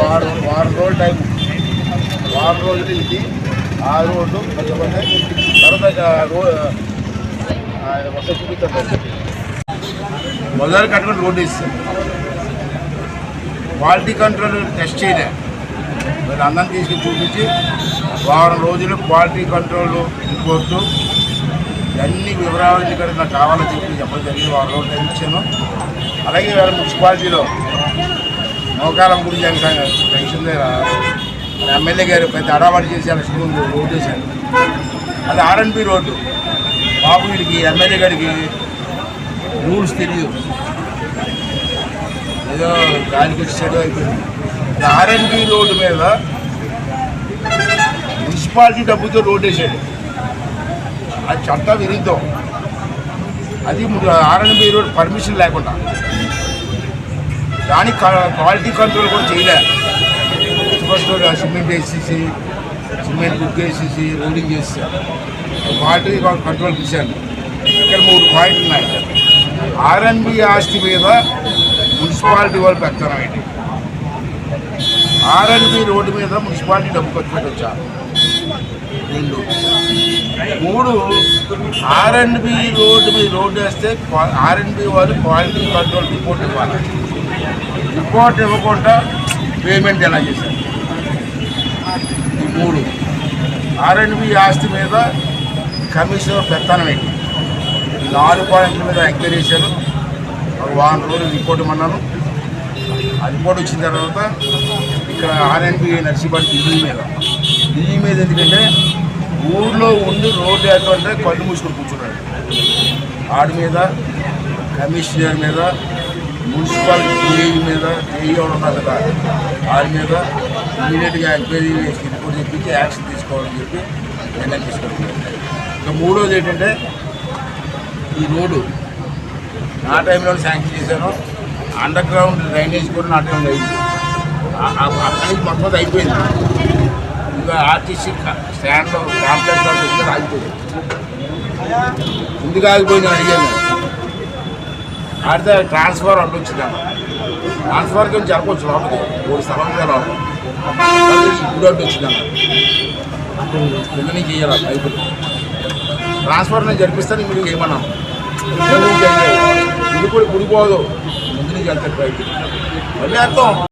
వారం వారం రోజులు టైం. వారం రోజులు ఇది ఆ రోడ్డు కొంచెం తర్వాత ఒకసారి చూపిస్తాను మొదలు కట్టుకుని రోడ్డు ఇస్తాం క్వాలిటీ కంట్రోల్ టెస్ట్ చేయలే. మీరు అందరం తీసుకుని చూపించి వారం రోజులు క్వాలిటీ కంట్రోల్ రిపోర్టు అన్ని వివరాలు ఇక్కడ నాకు కావాలని చెప్పి చెప్పడం జరిగింది. వారం రోజులు ఇచ్చాను. అలాగే వేరే మున్సిపాలిటీలో మోకాలం గురించి అని టెన్షన్ లేదా ఎమ్మెల్యే గారు పెద్ద అడావాడి చేసి ఎలక్షన్ ముందు రోడ్డు వేశారు అది ఆర్ఎన్బి రోడ్డు. బాబు వీడికి ఎమ్మెల్యే గారికి రూల్స్ తెలియదు. ఏదో గాలికి వచ్చాడు అయిపోయింది. ఆర్ఎన్బి రోడ్డు మీద మున్సిపాలిటీ డబ్బుతో రోడ్డు వేసాడు అది చట్ట విరుద్ధం. అది ఆర్ఎన్బి రోడ్ పర్మిషన్ లేకుండా. దానికి క్వాలిటీ కంట్రోల్ కూడా చేయలే. ఫస్ట్ సిమెంట్ వేసేసి సిమెంట్ బుక్ వేసేసి రోడింగ్ చేస్తారు క్వాలిటీ కంట్రోల్ తీశాను ఇక్కడ మూడు పాయింట్లు ఉన్నాయి. ఆర్ఎన్బి ఆస్తి మీద మున్సిపాలిటీ వాళ్ళు పెడతాను ఏంటి ఆర్ఎన్బి రోడ్డు మీద మున్సిపాలిటీ డబ్బు ఖర్చు పెట్టి వచ్చారు రెండు. మూడు ఆర్ఎన్బి రోడ్డు మీద రోడ్డు వేస్తే ఆర్ఎన్బి వాళ్ళు క్వాలిటీ కంట్రోల్ రిపోర్ట్ ఇవ్వాలి. రిపోర్ట్ ఇవ్వకుండా పేమెంట్ ఎలా చేశారు. ఈ మూడు. ఆర్ఎన్బి ఆస్తి మీద కమిషన్ పెత్తనం ఏంటి? నాలుగు పాయింట్ల మీద ఎంక్వైరీ చేశాను ఒక వారం రోజులు రిపోర్ట్ ఇమ్మన్నాను ఆ రిపోర్ట్ వచ్చిన తర్వాత ఇక్కడ ఆర్ఎన్బి నర్సీపల్లి ఢిల్లీ మీద. ఢిల్లీ మీద ఎందుకంటే ఊర్లో ఉండి రోడ్డు వేస్తుంటే కళ్ళు మూసుకొని కూర్చున్నాడు. ఆడి మీద కమిషనర్ మీద మున్సిపల్ ఏఈ మీద ఏఈ ఉన్నారు కదా వారి మీద ఇమీడియట్గా ఎంక్వైరీ చేసి రిపోర్ట్ చెప్పించి యాక్షన్ తీసుకోవాలని చెప్పి నిర్ణయం తీసుకుంటున్నాను ఇంకా మూడోది ఏంటంటే ఈ రోడ్డు నా టైంలో శాంక్షన్ చేశాను. అండర్ గ్రౌండ్ డ్రైనేజ్ కూడా నా టైంలో అయింది. అక్కడి నుంచి మొత్తం అయిపోయింది. ఆర్టీసీ స్టాండ్లో కాంప్లెక్స్లో ఆగిపోయింది ఎందుకు ఆగిపోయింది అడిగాను ఆడితే ట్రాన్స్ఫర్ అంటే వచ్చిందన్న ట్రాన్స్ఫర్ గురించి జరగవచ్చు లోపలికి. మూడు స్థలం లోపల. ఇప్పుడు అంటే వచ్చిందన్న కింద నుంచి చేయాలి పైపులు ట్రాన్స్ఫర్ నేను జరిపిస్తాను మీరు ఏమన్నాను ఇది కూడా గుడిపోదు ముందు నుంచి వెళ్తారు పైకి మళ్ళీ అర్థం.